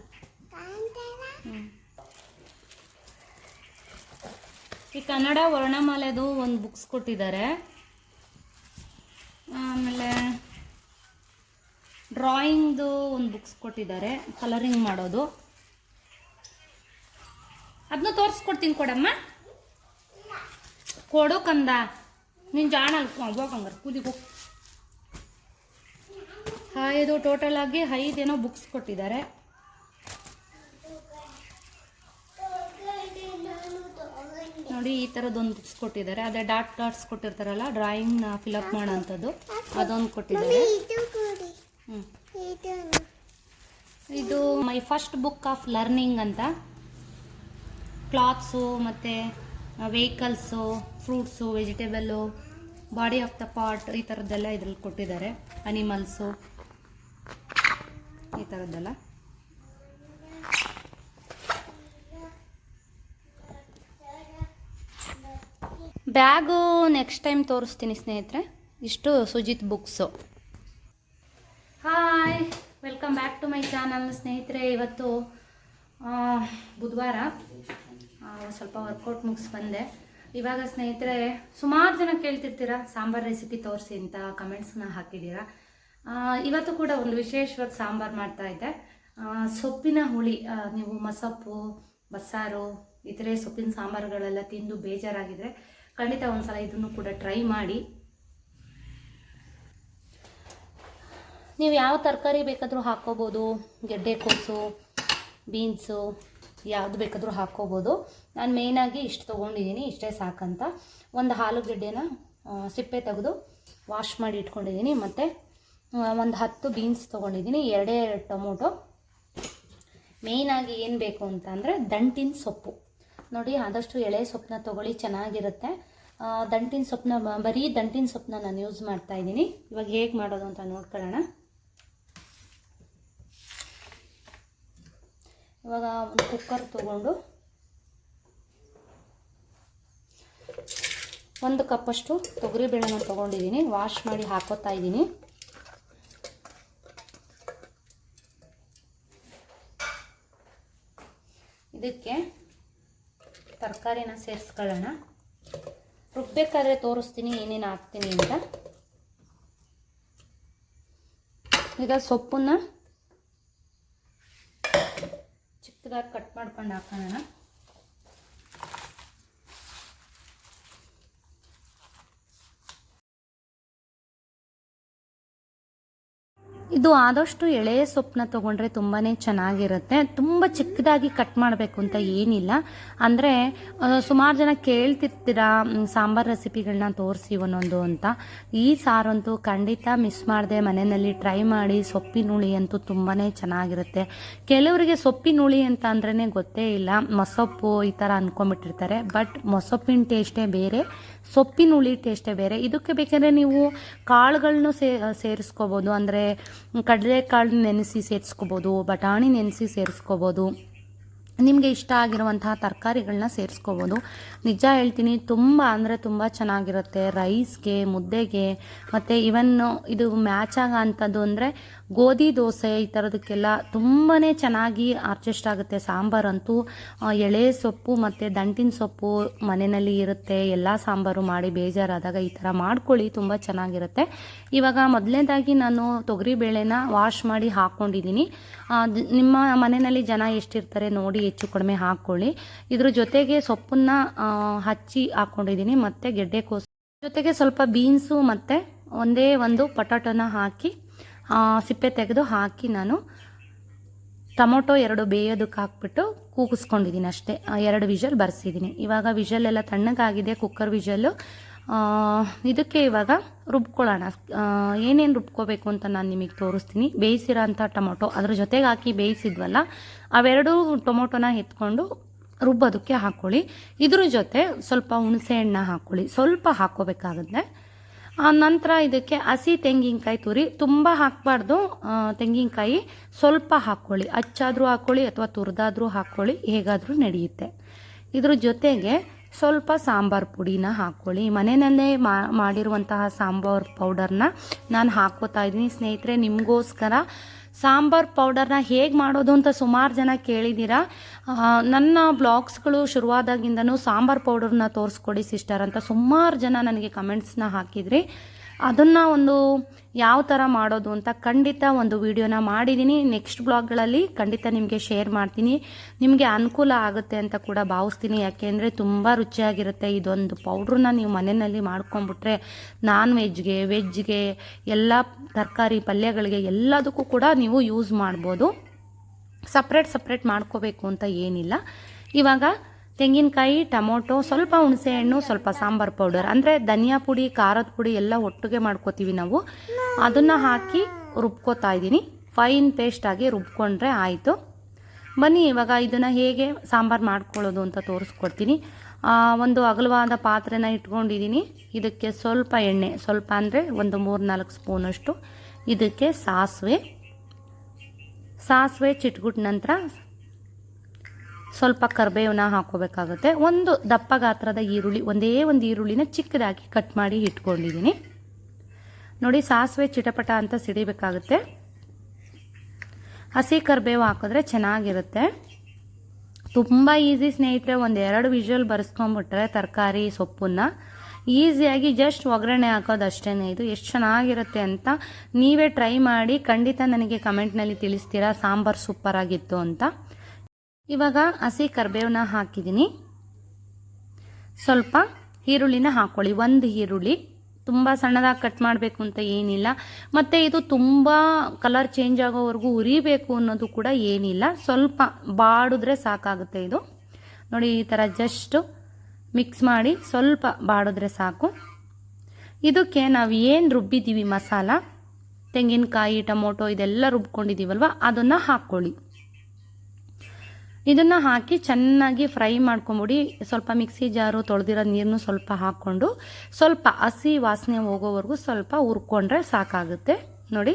ಈ ಕನ್ನಡ ವರ್ಣಮಾಲೆದು ಒಂದು ಬುಕ್ಸ್ ಕೊಟ್ಟಿದ್ದಾರೆ. ಆಮೇಲೆ ಡ್ರಾಯಿಂಗ್ದು ಒಂದು ಬುಕ್ಸ್ ಕೊಟ್ಟಿದ್ದಾರೆ. ಕಲರಿಂಗ್ ಮಾಡೋದು. ಅದನ್ನ ತೋರಿಸ್ಕೊಡ್ತೀನಿ ಕೊಡಮ್ಮ. ಕೊಡು ಕಂದ. ನೀನು ಜಾಣ ಕೂದಿ ಹೋಗ್ ಹೈ ಇದು ಟೋಟಲ್ ಆಗಿ ಐದೇನೋ ಬುಕ್ಸ್ ಕೊಟ್ಟಿದ್ದಾರೆ. ನೋಡಿ, ಈ ಥರದ್ದೊಂದು ಬುಕ್ಸ್ ಕೊಟ್ಟಿದ್ದಾರೆ. ಅದೇ ಡಾಟ್ ಡಾಟ್ಸ್ ಕೊಟ್ಟಿರ್ತಾರಲ್ಲ ಡ್ರಾಯಿಂಗ್ನ ಫಿಲಪ್ ಮಾಡೋಂಥದ್ದು. ಅದೊಂದು ಕೊಟ್ಟಿದ್ದಾರೆ. ಇದು my first book of learning ಅಂತ. ಕ್ಲಾತ್ಸು ಮತ್ತು vehicles fruits vegetable body of the part ಈ ಥರದ್ದೆಲ್ಲ ಇದ್ರಲ್ಲಿ ಕೊಟ್ಟಿದ್ದಾರೆ. ಅನಿಮಲ್ಸು ಈ ಥರದ್ದೆಲ್ಲ ಬ್ಯಾಗು ನೆಕ್ಸ್ಟ್ ಟೈಮ್ ತೋರಿಸ್ತೀನಿ ಸ್ನೇಹಿತರೆ. ಇಷ್ಟು Sujith books hi welcome back to my channel ಸ್ನೇಹಿತರೆ. ಇವತ್ತು ಬುಧವಾರ. ಸ್ವಲ್ಪ ವರ್ಕೌಟ್ ಮುಗಿಸ್ ಬಂದೆ. ಇವಾಗ ಸ್ನೇಹಿತರೆ, ಸುಮಾರು ಜನ ಕೇಳ್ತಿರ್ತೀರಾ, ಸಾಂಬಾರ್ ರೆಸಿಪಿ ತೋರಿಸಿ ಅಂತ ಕಮೆಂಟ್ಸ್ನ ಹಾಕಿದ್ದೀರಾ ಇವತ್ತು ಕೂಡ ಒಂದು ವಿಶೇಷವಾದ ಸಾಂಬಾರು ಮಾಡ್ತಾ ಇದ್ದೆ. ಸೊಪ್ಪಿನ ಹುಳಿ ನೀವು ಮಸೊಪ್ಪು, ಬಸ್ಸಾರು, ಇತರೆ ಸೊಪ್ಪಿನ ಸಾಂಬಾರುಗಳೆಲ್ಲ ತಿಂದು ಬೇಜಾರಾಗಿದ್ರೆ ಖಂಡಿತ ಒಂದ್ಸಲ ಇದನ್ನು ಕೂಡ ಟ್ರೈ ಮಾಡಿ. ನೀವು ಯಾವ ತರಕಾರಿ ಬೇಕಾದರೂ ಹಾಕ್ಕೋಬೋದು. ಗೆಡ್ಡೆಕೋಸು ಬೀನ್ಸು ಯಾವುದು ಬೇಕಾದರೂ ಹಾಕ್ಕೋಬೋದು. ನಾನು ಮೇಯ್ನಾಗಿ ಇಷ್ಟು ತೊಗೊಂಡಿದ್ದೀನಿ ಇಷ್ಟೇ ಸಾಕಂತ. ಒಂದು ಆಲೂಗಡ್ಡೆನ ಸಿಪ್ಪೆ ತೆಗೆದು ವಾಶ್ ಮಾಡಿ ಇಟ್ಕೊಂಡಿದ್ದೀನಿ ಮತ್ತು ಒಂದು ಹತ್ತು ಬೀನ್ಸ್ ತೊಗೊಂಡಿದ್ದೀನಿ ಎರಡೇ ಎರಡು ಟೊಮೊಟೊ ಮೇಯ್ನಾಗಿ ಏನು ಬೇಕು ಅಂತ ಅಂದರೆ ದಂಟಿನ ಸೊಪ್ಪು. ನೋಡಿ, ಆದಷ್ಟು ಎಳೆ ಸೊಪ್ಪನ್ನ ತೊಗೊಳ್ಳಿ, ಚೆನ್ನಾಗಿರುತ್ತೆ. ದಂಟಿನ ಸೊಪ್ಪನ್ನ, ಬರೀ ದಂಟಿನ ಸೊಪ್ಪನ್ನ ನಾನು ಯೂಸ್ ಮಾಡ್ತಾ ಇದ್ದೀನಿ ಇವಾಗ ಹೇಗೆ ಮಾಡೋದು ಅಂತ ನೋಡ್ಕೊಳ್ಳೋಣ. ಇವಾಗ ಒಂದು ಕುಕ್ಕರ್ ತೊಗೊಂಡು ಒಂದು ಕಪ್ಪಷ್ಟು ತೊಗರಿಬೇಳೆನ ತೊಗೊಂಡಿದ್ದೀನಿ ವಾಶ್ ಮಾಡಿ ಹಾಕೋತಾ ಇದ್ದೀನಿ ಇದಕ್ಕೆ ತರಕಾರಿನ ಸೇರಿಸ್ಕೊಳ್ಳೋಣ. ರುಬ್ಬೇಕಾದ್ರೆ ತೋರಿಸ್ತೀನಿ, ಏನೇನು ಹಾಕ್ತೀನಿ ಅಂತ. ಈಗ ಸೊಪ್ಪನ್ನ ಚಿಕ್ಕದಾಗಿ ಕಟ್ ಮಾಡ್ಕೊಂಡು ಹಾಕೋಣ. ಇದು ಆದಷ್ಟು ಎಳೆ ಸೊಪ್ಪನ್ನ ತಗೊಂಡ್ರೆ ತುಂಬಾ ಚೆನ್ನಾಗಿರುತ್ತೆ. ತುಂಬ ಚಿಕ್ಕದಾಗಿ ಕಟ್ ಮಾಡಬೇಕು ಅಂತ ಏನಿಲ್ಲ. ಅಂದರೆ ಸುಮಾರು ಜನ ಕೇಳ್ತಿರ್ತೀರಾ ಸಾಂಬಾರ್ ರೆಸಿಪಿಗಳನ್ನ ತೋರಿಸಿ ಒಂದೊಂದು ಅಂತ. ಈ ಸಾರಂತೂ ಖಂಡಿತ ಮಿಸ್ ಮಾಡದೆ, ಮನೆಯಲ್ಲಿ ಟ್ರೈ ಮಾಡಿ, ಸೊಪ್ಪಿನ ಹುಳಿ ಅಂತೂ ತುಂಬಾ ಚೆನ್ನಾಗಿರುತ್ತೆ. ಕೆಲವರಿಗೆ ಸೊಪ್ಪಿನ ಹುಳಿ ಅಂತ ಅಂದ್ರೇ ಗೊತ್ತೇ ಇಲ್ಲ. ಮೊಸೊಪ್ಪು ಈ ಥರ ಅನ್ಕೊಂಡ್ಬಿಟ್ಟಿರ್ತಾರೆ. ಬಟ್ ಮೊಸೊಪ್ಪಿನ ಟೇಸ್ಟೇ ಬೇರೆ. ಸೊಪ್ಪಿನ ಹುಳಿ ಟೇಸ್ಟೇ ಬೇರೆ. ಇದಕ್ಕೆ ಬೇಕಾದ್ರೆ ನೀವು ಕಾಳುಗಳನ್ನು ಸೇ ಸೇರಿಸ್ಕೋಬೋದು. ಅಂದರೆ ಕಡಲೆಕಾಳು ನೆನೆಸಿ ಸೇರಿಸ್ಕೋಬೋದು, ಬಟಾಣಿ ನೆನೆಸಿ ಸೇರಿಸ್ಕೋಬೋದು. ನಿಮಗೆ ಇಷ್ಟ ಆಗಿರುವಂತಹ ತರಕಾರಿಗಳನ್ನ ಸೇರಿಸ್ಕೋಬೋದು. ನಿಜ ಹೇಳ್ತೀನಿ, ತುಂಬ ಅಂದರೆ ತುಂಬ ಚೆನ್ನಾಗಿರುತ್ತೆ. ರೈಸ್ಗೆ, ಮುದ್ದೆಗೆ, ಮತ್ತು ಇವನ್ ಇದು ಮ್ಯಾಚ್ ಆಗೋ ಅಂಥದ್ದು ಅಂದರೆ ಗೋಧಿ ದೋಸೆ ಈ ಥರದಕ್ಕೆಲ್ಲ ತುಂಬಾ ಚೆನ್ನಾಗಿ ಅಡ್ಜಸ್ಟ್ ಆಗುತ್ತೆ. ಸಾಂಬಾರಂತೂ ಎಳೆ ಸೊಪ್ಪು ಮತ್ತು ದಂಟಿನ ಸೊಪ್ಪು ಮನೆಯಲ್ಲಿ ಇರುತ್ತೆ. ಎಲ್ಲ ಸಾಂಬಾರು ಮಾಡಿ ಬೇಜಾರಾದಾಗ ಈ ಥರ ಮಾಡ್ಕೊಳ್ಳಿ, ತುಂಬ ಚೆನ್ನಾಗಿರುತ್ತೆ. ಇವಾಗ ಮೊದಲನೇದಾಗಿ ನಾನು ತೊಗರಿಬೇಳೆನ ವಾಶ್ ಮಾಡಿ ಹಾಕ್ಕೊಂಡಿದ್ದೀನಿ ನಿಮ್ಮ ಮನೆಯಲ್ಲಿ ಜನ ಎಷ್ಟಿರ್ತಾರೆ ನೋಡಿ ಹೆಚ್ಚು ಕಡಿಮೆ ಹಾಕ್ಕೊಳ್ಳಿ ಇದ್ರ ಜೊತೆಗೆ ಸೊಪ್ಪನ್ನ ಹಚ್ಚಿ ಹಾಕ್ಕೊಂಡಿದ್ದೀನಿ ಮತ್ತು ಗೆಡ್ಡೆಕೋಸು ಜೊತೆಗೆ ಸ್ವಲ್ಪ ಬೀನ್ಸು ಮತ್ತು ಒಂದೇ ಒಂದು ಪಟಾಟೋನ ಹಾಕಿ ಸಿಪ್ಪೆ ತೆಗೆದು ಹಾಕಿ ನಾನು ಟೊಮೊಟೊ ಎರಡು ಬೇಯೋದಕ್ಕೆ ಹಾಕ್ಬಿಟ್ಟು ಕೂಗಿಸ್ಕೊಂಡಿದ್ದೀನಿ ಅಷ್ಟೇ. ಎರಡು ವಿಷಲ್ ಬರ್ಸಿದ್ದೀನಿ. ಇವಾಗ ವಿಜಲ್ ಎಲ್ಲ ತಣ್ಣಗಾಗಿದೆ ಕುಕ್ಕರ್ ವಿಷಲ್ಲು. ಇದಕ್ಕೆ ಇವಾಗ ರುಬ್ಕೊಳ್ಳೋಣ. ಏನೇನು ರುಬ್ಕೋಬೇಕು ಅಂತ ನಾನು ನಿಮಗೆ ತೋರಿಸ್ತೀನಿ. ಬೇಯಿಸಿರೋ ಅಂಥ ಟೊಮೊಟೊ, ಅದ್ರ ಜೊತೆಗೆ ಹಾಕಿ ಬೇಯಿಸಿದ್ವಲ್ಲ, ಅವೆರಡೂ ಟೊಮೊಟೊನ ಎತ್ಕೊಂಡು ರುಬ್ಬೋದಕ್ಕೆ ಹಾಕ್ಕೊಳ್ಳಿ ಇದ್ರ ಜೊತೆ ಸ್ವಲ್ಪ ಹುಣಸೆ ಹಣ್ಣ ಹಾಕ್ಕೊಳ್ಳಿ ಸ್ವಲ್ಪ ಹಾಕ್ಕೋಬೇಕಾಗುತ್ತೆ. ನಂತರ ಇದಕ್ಕೆ ಹಸಿ ತೆಂಗಿನಕಾಯಿ ತುರಿ ತುಂಬ ಹಾಕಬಾರ್ದು. ತೆಂಗಿನಕಾಯಿ ಸ್ವಲ್ಪ ಹಾಕ್ಕೊಳ್ಳಿ ಅಚ್ಚಾದರೂ ಹಾಕ್ಕೊಳ್ಳಿ ಅಥವಾ ತುರಿದಾದ್ರೂ ಹಾಕ್ಕೊಳ್ಳಿ ಹೇಗಾದರೂ ನಡೆಯುತ್ತೆ. ಇದ್ರ ಜೊತೆಗೆ ಸ್ವಲ್ಪ ಸಾಂಬಾರು ಪುಡಿನ ಹಾಕ್ಕೊಳ್ಳಿ ಮನೆಯಲ್ಲೇ ಮಾಡಿರುವಂತಹ ಸಾಂಬಾರು ಪೌಡರ್ನ ನಾನು ಹಾಕ್ಕೋತಾ ಇದ್ದೀನಿ. ಸ್ನೇಹಿತರೆ, ನಿಮಗೋಸ್ಕರ ಸಾಂಬಾರ್ ಪೌಡರ್ನ ಹೇಗೆ ಮಾಡೋದು ಅಂತ ಸುಮಾರು ಜನ ಕೇಳಿದ್ದೀರಾ ನನ್ನ ಬ್ಲಾಗ್ಸ್ಗಳು ಶುರುವಾದಾಗಿಂದನೂ ಸಾಂಬಾರ್ ಪೌಡರ್ನ ತೋರಿಸ್ಕೊಡಿ ಸಿಸ್ಟರ್ ಅಂತ ಸುಮಾರು ಜನ ನನಗೆ ಕಮೆಂಟ್ಸ್ನ ಹಾಕಿದ್ರಿ. ಅದನ್ನು ಒಂದು ಯಾವ ಥರ ಮಾಡೋದು ಅಂತ ಖಂಡಿತ ಒಂದು ವಿಡಿಯೋನ ಮಾಡಿದ್ದೀನಿ ನೆಕ್ಸ್ಟ್ ಬ್ಲಾಗ್ಗಳಲ್ಲಿ ಖಂಡಿತ ನಿಮಗೆ ಶೇರ್ ಮಾಡ್ತೀನಿ. ನಿಮಗೆ ಅನುಕೂಲ ಆಗುತ್ತೆ ಅಂತ ಕೂಡ ಭಾವಿಸ್ತೀನಿ. ಯಾಕೆಂದರೆ ತುಂಬ ರುಚಿಯಾಗಿರುತ್ತೆ. ಇದೊಂದು ಪೌಡ್ರನ್ನ ನೀವು ಮನೆಯಲ್ಲಿ ಮಾಡ್ಕೊಂಬಿಟ್ರೆ ನಾನ್ ವೆಜ್ಗೆ ವೆಜ್ಗೆ ಎಲ್ಲ ತರಕಾರಿ ಪಲ್ಯಗಳಿಗೆ ಎಲ್ಲದಕ್ಕೂ ಕೂಡ ನೀವು ಯೂಸ್ ಮಾಡ್ಬೋದು. ಸಪ್ರೇಟ್ ಸಪ್ರೇಟ್ ಮಾಡ್ಕೋಬೇಕು ಅಂತ ಏನಿಲ್ಲ. ಇವಾಗ ತೆಂಗಿನಕಾಯಿ, ಟೊಮೊಟೊ, ಸ್ವಲ್ಪ ಹುಣಸೆಹಣ್ಣು, ಸ್ವಲ್ಪ ಸಾಂಬಾರು ಪೌಡರ್. ಅಂದರೆ ಧನಿಯಾ ಪುಡಿ, ಖಾರದ ಪುಡಿ ಎಲ್ಲ ಒಟ್ಟಿಗೆ ಮಾಡ್ಕೋತೀವಿ ನಾವು. ಅದನ್ನು ಹಾಕಿ ರುಬ್ಕೋತಾ ಇದ್ದೀನಿ. ಫೈನ್ ಪೇಸ್ಟ್ ಆಗಿ ರುಬ್ಕೊಂಡ್ರೆ ಆಯಿತು. ಬನ್ನಿ, ಇವಾಗ ಇದನ್ನು ಹೇಗೆ ಸಾಂಬಾರು ಮಾಡ್ಕೊಳ್ಳೋದು ಅಂತ ತೋರಿಸ್ಕೊಡ್ತೀನಿ. ಒಂದು ಅಗಲವಾದ ಪಾತ್ರೆನ ಇಟ್ಕೊಂಡಿದ್ದೀನಿ. ಇದಕ್ಕೆ ಸ್ವಲ್ಪ ಎಣ್ಣೆ, ಸ್ವಲ್ಪ ಅಂದರೆ ಒಂದು ಮೂರು ನಾಲ್ಕು ಸ್ಪೂನಷ್ಟು. ಇದಕ್ಕೆ ಸಾಸಿವೆ. ಸಾಸಿವೆ ಚಿಟ್ಗುಟ್ ನಂತರ ಸ್ವಲ್ಪ ಕರಿಬೇವನ್ನ ಹಾಕೋಬೇಕಾಗುತ್ತೆ. ಒಂದು ದಪ್ಪ ಗಾತ್ರದ ಈರುಳ್ಳಿ, ಒಂದೇ ಒಂದು ಈರುಳ್ಳಿನ ಚಿಕ್ಕದಾಗಿ ಕಟ್ ಮಾಡಿ ಇಟ್ಕೊಂಡಿದ್ದೀನಿ. ನೋಡಿ, ಸಾಸಿವೆ ಚಿಟಪಟ ಅಂತ ಸಿಡಿಬೇಕಾಗುತ್ತೆ. ಹಸಿ ಕರಿಬೇವು ಹಾಕಿದ್ರೆ ಚೆನ್ನಾಗಿರುತ್ತೆ. ತುಂಬ ಈಸಿ ಸ್ನೇಹಿತರೆ, ಒಂದು ಎರಡು ವಿಜುವಲ್ ಬರೆಸ್ಕೊಂಬಿಟ್ರೆ ತರಕಾರಿ, ಸೊಪ್ಪನ್ನ ಈಸಿಯಾಗಿ ಜಸ್ಟ್ ಒಗ್ಗರಣೆ ಹಾಕೋದು ಅಷ್ಟೇ ಇದು ಎಷ್ಟು ಚೆನ್ನಾಗಿರುತ್ತೆ ಅಂತ ನೀವೇ ಟ್ರೈ ಮಾಡಿ, ಖಂಡಿತ ನನಗೆ ಕಮೆಂಟ್ನಲ್ಲಿ ತಿಳಿಸ್ತೀರಾ, ಸಾಂಬಾರು ಸೂಪರ್ ಆಗಿತ್ತು ಅಂತ. ಇವಾಗ ಹಸಿ ಕರಿಬೇವನ್ನ ಹಾಕಿದ್ದೀನಿ. ಸ್ವಲ್ಪ ಈರುಳ್ಳಿನ ಹಾಕ್ಕೊಳ್ಳಿ ಒಂದು ಈರುಳ್ಳಿ. ತುಂಬ ಸಣ್ಣದಾಗಿ ಕಟ್ ಮಾಡಬೇಕು ಅಂತ ಏನಿಲ್ಲ. ಮತ್ತು ಇದು ತುಂಬ ಕಲರ್ ಚೇಂಜ್ ಆಗೋವರೆಗೂ ಉರಿಬೇಕು ಅನ್ನೋದು ಕೂಡ ಏನಿಲ್ಲ. ಸ್ವಲ್ಪ ಬಾಡಿದ್ರೆ ಸಾಕಾಗುತ್ತೆ ಇದು. ನೋಡಿ, ಈ ಥರ ಜಸ್ಟು ಮಿಕ್ಸ್ ಮಾಡಿ ಸ್ವಲ್ಪ ಬಾಡಿದ್ರೆ ಸಾಕು. ಇದಕ್ಕೆ ನಾವು ಏನು ರುಬ್ಬಿದ್ದೀವಿ? ಮಸಾಲ, ತೆಂಗಿನಕಾಯಿ, ಟೊಮೊಟೊ ಇದೆಲ್ಲ ರುಬ್ಕೊಂಡಿದ್ದೀವಲ್ವ? ಅದನ್ನು ಹಾಕ್ಕೊಳ್ಳಿ ಇದನ್ನು ಹಾಕಿ ಚೆನ್ನಾಗಿ ಫ್ರೈ ಮಾಡ್ಕೊಂಬಿಡಿ. ಸ್ವಲ್ಪ ಮಿಕ್ಸಿ ಜಾರು ತೊಳೆದಿರೋ ನೀರನ್ನು ಸ್ವಲ್ಪ ಹಾಕ್ಕೊಂಡು ಸ್ವಲ್ಪ ಹಸಿ ವಾಸನೆ ಹೋಗೋವರೆಗೂ ಸ್ವಲ್ಪ ಹುರ್ಕೊಂಡ್ರೆ ಸಾಕಾಗುತ್ತೆ. ನೋಡಿ,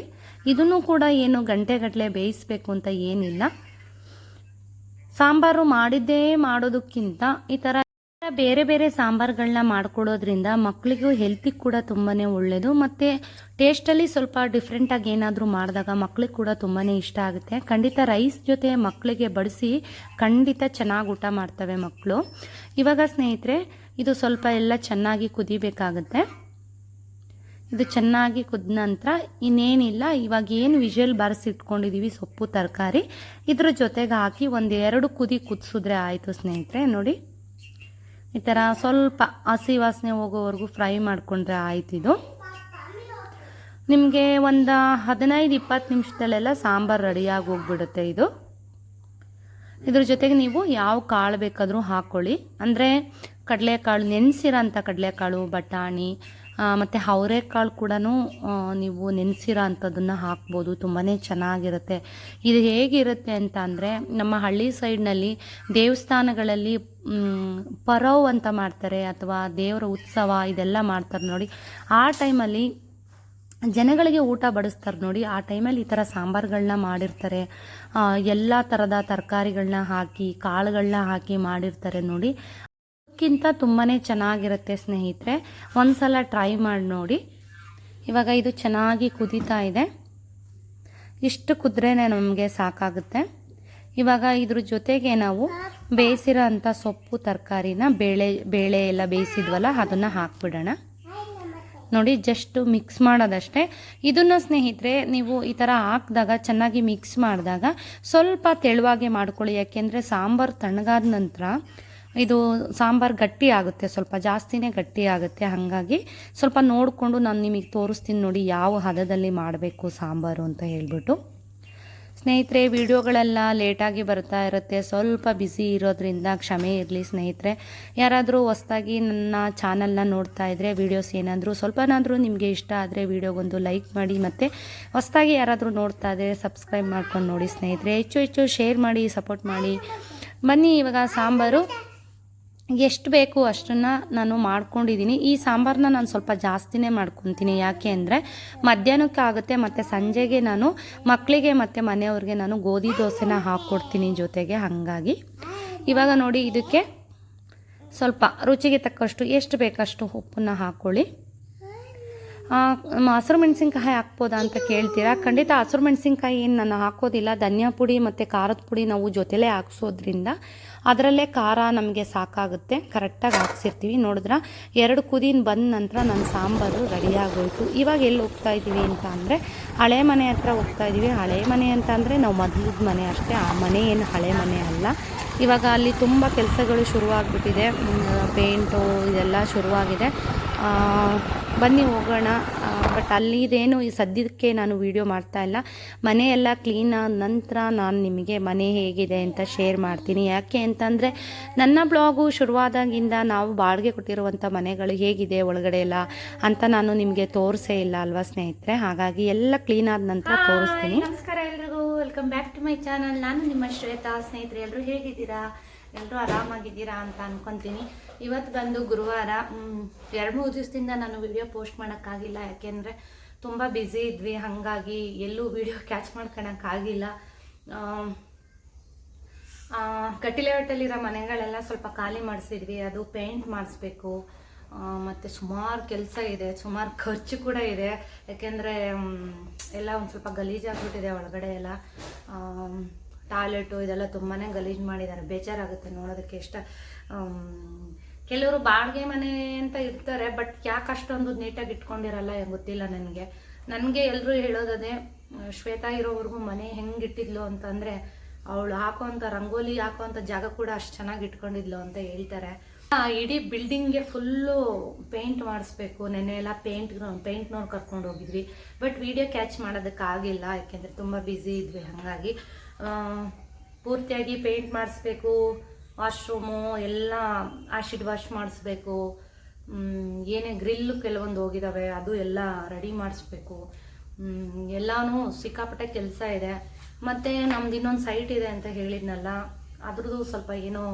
ಇದನ್ನು ಕೂಡ ಏನು ಗಂಟೆಗಟ್ಟಲೆ ಬೇಯಿಸಬೇಕು ಅಂತ ಏನಿಲ್ಲ. ಸಾಂಬಾರು ಮಾಡಿದ್ದೇ ಮಾಡೋದಕ್ಕಿಂತ ಈ ಥರ ಬೇರೆ ಬೇರೆ ಸಾಂಬಾರ್ಗಳನ್ನ ಮಾಡ್ಕೊಳ್ಳೋದ್ರಿಂದ ಮಕ್ಕಳಿಗೂ ಹೆಲ್ತಿಗೆ ಕೂಡ ತುಂಬಾ ಒಳ್ಳೆಯದು ಮತ್ತು ಟೇಸ್ಟಲ್ಲಿ ಸ್ವಲ್ಪ ಡಿಫ್ರೆಂಟಾಗಿ ಏನಾದರೂ ಮಾಡಿದಾಗ ಮಕ್ಕಳಿಗೆ ಕೂಡ ತುಂಬಾ ಇಷ್ಟ ಆಗುತ್ತೆ. ಖಂಡಿತ ರೈಸ್ ಜೊತೆ ಮಕ್ಕಳಿಗೆ ಬಡಿಸಿ ಖಂಡಿತ ಚೆನ್ನಾಗಿ ಊಟ ಮಾಡ್ತವೆ ಮಕ್ಕಳು ಇವಾಗ ಸ್ನೇಹಿತರೆ, ಇದು ಸ್ವಲ್ಪ ಎಲ್ಲ ಚೆನ್ನಾಗಿ ಕುದಿಬೇಕಾಗುತ್ತೆ. ಇದು ಚೆನ್ನಾಗಿ ಕುದ್ದ ನಂತರ ಇನ್ನೇನಿಲ್ಲ. ಇವಾಗ ಏನು ವಿಜುವಲ್ ಬಾರಿಸಿಟ್ಕೊಂಡಿದ್ದೀವಿ ಸೊಪ್ಪು, ತರಕಾರಿ. ಇದ್ರ ಜೊತೆಗೆ ಹಾಕಿ ಒಂದು ಎರಡು ಕುದಿ ಕುದಿಸಿದ್ರೆ ಆಯಿತು ಸ್ನೇಹಿತರೆ. ನೋಡಿ. ಈ ಥರ ಸ್ವಲ್ಪ ಹಸಿ ವಾಸನೆ ಹೋಗೋವರೆಗೂ ಫ್ರೈ ಮಾಡಿಕೊಂಡ್ರೆ ಆಯ್ತಿದು ನಿಮಗೆ ಒಂದು ಹದಿನೈದು ಇಪ್ಪತ್ತು ನಿಮಿಷದಲ್ಲೆಲ್ಲ ಸಾಂಬಾರು ರೆಡಿಯಾಗಿ ಹೋಗ್ಬಿಡುತ್ತೆ ಇದು. ಇದ್ರ ಜೊತೆಗೆ ನೀವು ಯಾವ ಕಾಳು ಬೇಕಾದರೂ ಹಾಕ್ಕೊಳ್ಳಿ ಅಂದರೆ ಕಡಲೆಕಾಳು, ನೆನೆಸಿರೋಂಥ ಕಡಲೆಕಾಳು, ಬಟಾಣಿ ಮತ್ತು ಅವರೆಕಾಳು ಕೂಡ ನೀವು ನೆನೆಸಿರೋ ಅಂಥದ್ದನ್ನು ಹಾಕ್ಬೋದು. ತುಂಬಾ ಚೆನ್ನಾಗಿರುತ್ತೆ. ಇದು ಹೇಗಿರುತ್ತೆ ಅಂತ ಅಂದರೆ ನಮ್ಮ ಹಳ್ಳಿ ಸೈಡ್ನಲ್ಲಿ ದೇವಸ್ಥಾನಗಳಲ್ಲಿ ಪರವ್ ಅಂತ ಮಾಡ್ತಾರೆ ಅಥವಾ ದೇವರ ಉತ್ಸವ ಇದೆಲ್ಲ ಮಾಡ್ತಾರೆ ನೋಡಿ. ಆ ಟೈಮಲ್ಲಿ ಜನಗಳಿಗೆ ಊಟ ಬಡಿಸ್ತಾರೆ ನೋಡಿ. ಆ ಟೈಮಲ್ಲಿ ಈ ಥರ ಸಾಂಬಾರುಗಳನ್ನ ಮಾಡಿರ್ತಾರೆ. ಎಲ್ಲ ಥರದ ತರಕಾರಿಗಳನ್ನ ಹಾಕಿ, ಕಾಳುಗಳನ್ನ ಹಾಕಿ ಮಾಡಿರ್ತಾರೆ ನೋಡಿ. ಅದಕ್ಕಿಂತ ತುಂಬಾ ಚೆನ್ನಾಗಿರುತ್ತೆ ಸ್ನೇಹಿತರೆ. ಒಂದ್ಸಲ ಟ್ರೈ ಮಾಡಿ ನೋಡಿ. ಇವಾಗ ಇದು ಚೆನ್ನಾಗಿ ಕುದೀತಾ ಇದೆ. ಇಷ್ಟು ಕುದ್ರೆ ನಮಗೆ ಸಾಕಾಗುತ್ತೆ. ಇವಾಗ ಇದ್ರ ಜೊತೆಗೆ ನಾವು ಬೇಯಿಸಿರೋ ಅಂಥ ಸೊಪ್ಪು, ತರಕಾರಿನ ಬೇಳೆ ಬೇಳೆ ಎಲ್ಲ ಬೇಯಿಸಿದ್ವಲ್ಲ, ಅದನ್ನು ಹಾಕ್ಬಿಡೋಣ. ನೋಡಿ ಜಸ್ಟ್ ಮಿಕ್ಸ್ ಮಾಡೋದಷ್ಟೇ. ಇದನ್ನು ಸ್ನೇಹಿತರೆ, ನೀವು ಈ ಥರ ಹಾಕಿದಾಗ, ಚೆನ್ನಾಗಿ ಮಿಕ್ಸ್ ಮಾಡಿದಾಗ, ಸ್ವಲ್ಪ ತೆಳುವಾಗೆ ಮಾಡ್ಕೊಳ್ಳಿ. ಯಾಕೆಂದರೆ ಸಾಂಬಾರು ತಣ್ಣಗಾದ ನಂತರ ಇದು ಸಾಂಬಾರು ಗಟ್ಟಿ ಆಗುತ್ತೆ, ಸ್ವಲ್ಪ ಜಾಸ್ತಿನೇ ಗಟ್ಟಿ ಆಗುತ್ತೆ. ಹಾಗಾಗಿ ಸ್ವಲ್ಪ ನೋಡಿಕೊಂಡು ನಾನು ನಿಮಗೆ ತೋರಿಸ್ತೀನಿ ನೋಡಿ, ಯಾವ ಹದದಲ್ಲಿ ಮಾಡಬೇಕು ಸಾಂಬಾರು ಅಂತ ಹೇಳ್ಬಿಟ್ಟು. ಸ್ನೇಹಿತರೆ, ವಿಡಿಯೋಗಳೆಲ್ಲ ಲೇಟಾಗಿ ಬರ್ತಾ ಇರುತ್ತೆ. ಸ್ವಲ್ಪ ಬಿಸಿ ಇರೋದ್ರಿಂದ ಕ್ಷಮೆ ಇರಲಿ ಸ್ನೇಹಿತರೆ. ಯಾರಾದರೂ ಹೊಸ್ದಾಗಿ ನನ್ನ ಚಾನಲ್ನ ನೋಡ್ತಾ ಇದ್ದರೆ ವೀಡಿಯೋಸ್ ಏನಾದರೂ ಸ್ವಲ್ಪನಾದರೂ ನಿಮಗೆ ಇಷ್ಟ ಆದರೆ ವೀಡಿಯೋಗೊಂದು ಲೈಕ್ ಮಾಡಿ ಮತ್ತು ಹೊಸ್ದಾಗಿ ಯಾರಾದರೂ ನೋಡ್ತಾ ಇದ್ದರೆ ಸಬ್ಸ್ಕ್ರೈಬ್ ಮಾಡ್ಕೊಂಡು ನೋಡಿ ಸ್ನೇಹಿತರೆ. ಹೆಚ್ಚು ಹೆಚ್ಚು ಶೇರ್ ಮಾಡಿ, ಸಪೋರ್ಟ್ ಮಾಡಿ. ಬನ್ನಿ ಇವಾಗ ಸಾಂಬಾರು. ಎಷ್ಟು ಬೇಕು ಅಷ್ಟನ್ನು ನಾನು ಮಾಡ್ಕೊಂಡಿದ್ದೀನಿ. ಈ ಸಾಂಬಾರನ್ನ ನಾನು ಸ್ವಲ್ಪ ಜಾಸ್ತಿನೇ ಮಾಡ್ಕೊತೀನಿ. ಯಾಕೆ ಅಂದರೆ ಮಧ್ಯಾಹ್ನಕ್ಕೆ ಆಗುತ್ತೆ ಮತ್ತು ಸಂಜೆಗೆ ನಾನು ಮಕ್ಕಳಿಗೆ ಮತ್ತು ಮನೆಯವ್ರಿಗೆ ನಾನು ಗೋಧಿ ದೋಸೆನ ಹಾಕ್ಕೊಡ್ತೀನಿ ಜೊತೆಗೆ ಹಾಗಾಗಿ. ಇವಾಗ ನೋಡಿ ಇದಕ್ಕೆ ಸ್ವಲ್ಪ ರುಚಿಗೆ ತಕ್ಕಷ್ಟು ಎಷ್ಟು ಬೇಕಷ್ಟು ಉಪ್ಪನ್ನು ಹಾಕ್ಕೊಳ್ಳಿ ಹಸಿರು ಮೆಣಸಿನ್ಕಾಯಿ ಹಾಕ್ಬೋದಾ ಅಂತ ಕೇಳ್ತೀರಾ? ಖಂಡಿತ ಹಸಿರು ಮೆಣಸಿನ್ಕಾಯಿ ಏನು ನಾನು ಹಾಕೋದಿಲ್ಲ. ಧನಿಯಾ ಪುಡಿ ಮತ್ತು ಖಾರದ ಪುಡಿ ನಾವು ಜೊತೆಲೇ ಹಾಕ್ಸೋದ್ರಿಂದ ಅದರಲ್ಲೇ ಖಾರ ನಮಗೆ ಸಾಕಾಗುತ್ತೆ. ಕರೆಕ್ಟಾಗಿ ಹಾಕ್ಸಿರ್ತೀವಿ. ನೋಡಿದ್ರೆ? ಎರಡು ಕುದಿನ ಬಂದ ನಂತರ ನನ್ನ ಸಾಂಬಾರು ರೆಡಿಯಾಗೋಯಿತು ಇವಾಗ ಎಲ್ಲಿ ಹೋಗ್ತಾ ಇದ್ದೀವಿ ಅಂತ ಅಂದರೆ, ಹಳೆ ಮನೆ ಹತ್ರ ಹೋಗ್ತಾ ಇದ್ದೀವಿ ಹಳೆ ಮನೆ ಅಂತ ಅಂದರೆ ನಾವು ಮೊದಲದ ಮನೆ ಅಷ್ಟೇ. ಆ ಮನೆ ಏನು ಹಳೆ ಮನೆ ಅಲ್ಲ. ಇವಾಗ ಅಲ್ಲಿ ತುಂಬ ಕೆಲಸಗಳು ಶುರುವಾಗ್ಬಿಟ್ಟಿದೆ. ಪೇಂಟು ಇದೆಲ್ಲ ಶುರುವಾಗಿದೆ. ಬನ್ನಿ ಹೋಗೋಣ. ಬಟ್ ಅಲ್ಲಿದೇನು ಈ ಸದ್ಯಕ್ಕೆ ನಾನು ವಿಡಿಯೋ ಮಾಡ್ತಾ ಇಲ್ಲ. ಮನೆ ಎಲ್ಲ ಕ್ಲೀನ್ ಆದ ನಂತರ ನಾನು ನಿಮಗೆ ಮನೆ ಹೇಗಿದೆ ಅಂತ ಶೇರ್ ಮಾಡ್ತೀನಿ. ಯಾಕೆ ಅಂತಂದರೆ ನನ್ನ ಬ್ಲಾಗು ಶುರುವಾದಾಗಿಂದ ನಾವು ಬಾಡಿಗೆ ಕೊಟ್ಟಿರುವಂಥ ಮನೆಗಳು ಹೇಗಿದೆ ಒಳಗಡೆ ಎಲ್ಲ ಅಂತ ನಾನು ನಿಮಗೆ ತೋರಿಸೇ ಇಲ್ಲ ಅಲ್ವಾ ಸ್ನೇಹಿತರೆ? ಹಾಗಾಗಿ ಎಲ್ಲ ಕ್ಲೀನ್ ಆದ ನಂತರ ತೋರಿಸ್ತೀನಿ. ನಮಸ್ಕಾರ ಎಲ್ರಿಗೂ. Welcome back to my channel ನಾನು ನಿಮ್ಮ ಶ್ವೇತಾ. ಸ್ನೇಹಿತರೆ ಎಲ್ಲರೂ ಹೇಗಿದ್ದೀರಾ? ಎಲ್ಲರೂ ಆರಾಮಾಗಿದ್ದೀರಾ ಅಂತ ಅನ್ಕೊತೀನಿ. ಇವತ್ತು ಬಂದು ಗುರುವಾರ ಎರಡು ಮೂರು ದಿವಸದಿಂದ ನಾನು ವಿಡಿಯೋ ಪೋಸ್ಟ್ ಮಾಡೋಕ್ಕಾಗಿಲ್ಲ. ಯಾಕೆಂದರೆ ತುಂಬ ಬ್ಯುಸಿ ಇದ್ವಿ. ಹಾಗಾಗಿ ಎಲ್ಲೂ ವಿಡಿಯೋ ಕ್ಯಾಚ್ ಮಾಡ್ಕೊಳಕ್ಕಾಗಿಲ್ಲ. ಕಟ್ಟಿಲೆವಟ್ಟಲ್ಲಿರೋ ಮನೆಗಳೆಲ್ಲ ಸ್ವಲ್ಪ ಖಾಲಿ ಮಾಡಿಸಿದ್ವಿ. ಅದು ಪೇಂಟ್ ಮಾಡಿಸ್ಬೇಕು. ಮತ್ತು ಸುಮಾರು ಕೆಲಸ ಇದೆ. ಸುಮಾರು ಖರ್ಚು ಕೂಡ ಇದೆ. ಯಾಕೆಂದರೆ ಎಲ್ಲ ಒಂದು ಸ್ವಲ್ಪ ಗಲೀಜಾಗ್ಬಿಟ್ಟಿದೆ ಒಳಗಡೆ ಎಲ್ಲ. ಟಾಯ್ಲೆಟು ಇದೆಲ್ಲ ತುಂಬಾ ಗಲೀಜು ಮಾಡಿದ್ದಾರೆ. ಬೇಜಾರಾಗುತ್ತೆ ನೋಡೋದಕ್ಕೆ ಇಷ್ಟ. ಕೆಲವರು ಬಾಡಿಗೆ ಮನೆ ಅಂತ ಇರ್ತಾರೆ, ಬಟ್ ಯಾಕೆ ಅಷ್ಟೊಂದು ನೀಟಾಗಿ ಇಟ್ಕೊಂಡಿರಲ್ಲ ಗೊತ್ತಿಲ್ಲ ನನಗೆ. ನನಗೆ ಎಲ್ಲರೂ ಹೇಳೋದದೇ ಶ್ವೇತಾ ಇರೋವರೆಗೂ ಮನೆ ಹೆಂಗೆ ಇಟ್ಟಿದ್ಲು ಅಂತಂದರೆ, ಅವಳು ಹಾಕೋಂಥ ರಂಗೋಲಿ ಹಾಕೋಂಥ ಜಾಗ ಕೂಡ ಅಷ್ಟು ಚೆನ್ನಾಗಿ ಇಟ್ಕೊಂಡಿದ್ಲು ಅಂತ ಹೇಳ್ತಾರೆ. ಇಡೀ ಬಿಲ್ಡಿಂಗ್ಗೆ ಫುಲ್ಲು ಪೇಂಟ್ ಮಾಡಿಸ್ಬೇಕು. ನೆನ್ನೆ ಎಲ್ಲ ಪೇಂಟ್ ಪೇಂಟ್ನವ್ರು ಕರ್ಕೊಂಡು ಹೋಗಿದ್ವಿ. ಬಟ್ ವಿಡಿಯೋ ಕ್ಯಾಚ್ ಮಾಡೋದಕ್ಕಾಗಿಲ್ಲ ಯಾಕೆಂದರೆ ತುಂಬ ಬ್ಯುಸಿ ಇದ್ವಿ ಹಾಗಾಗಿ. ಪೂರ್ತಿಯಾಗಿ ಪೇಂಟ್ ಮಾಡಿಸ್ಬೇಕು, ವಾಶ್ರೂಮು ಎಲ್ಲ ಆಶಿಡ್ ವಾಶ್ ಮಾಡಿಸ್ಬೇಕು ಏನೇ ಗ್ರಿಲ್ಲು ಕೆಲವೊಂದು ಹೋಗಿದಾವೆ, ಅದು ಎಲ್ಲ ರೆಡಿ ಮಾಡಿಸ್ಬೇಕು. ಎಲ್ಲನೂ ಸಿಕ್ಕಾಪಟ್ಟೆ ಕೆಲಸ ಇದೆ. ಮತ್ತು ನಮ್ದು ಇನ್ನೊಂದು ಸೈಟ್ ಇದೆ ಅಂತ ಹೇಳಿದ್ನಲ್ಲ, ಅದ್ರದ್ದು ಸ್ವಲ್ಪ ಏನೋ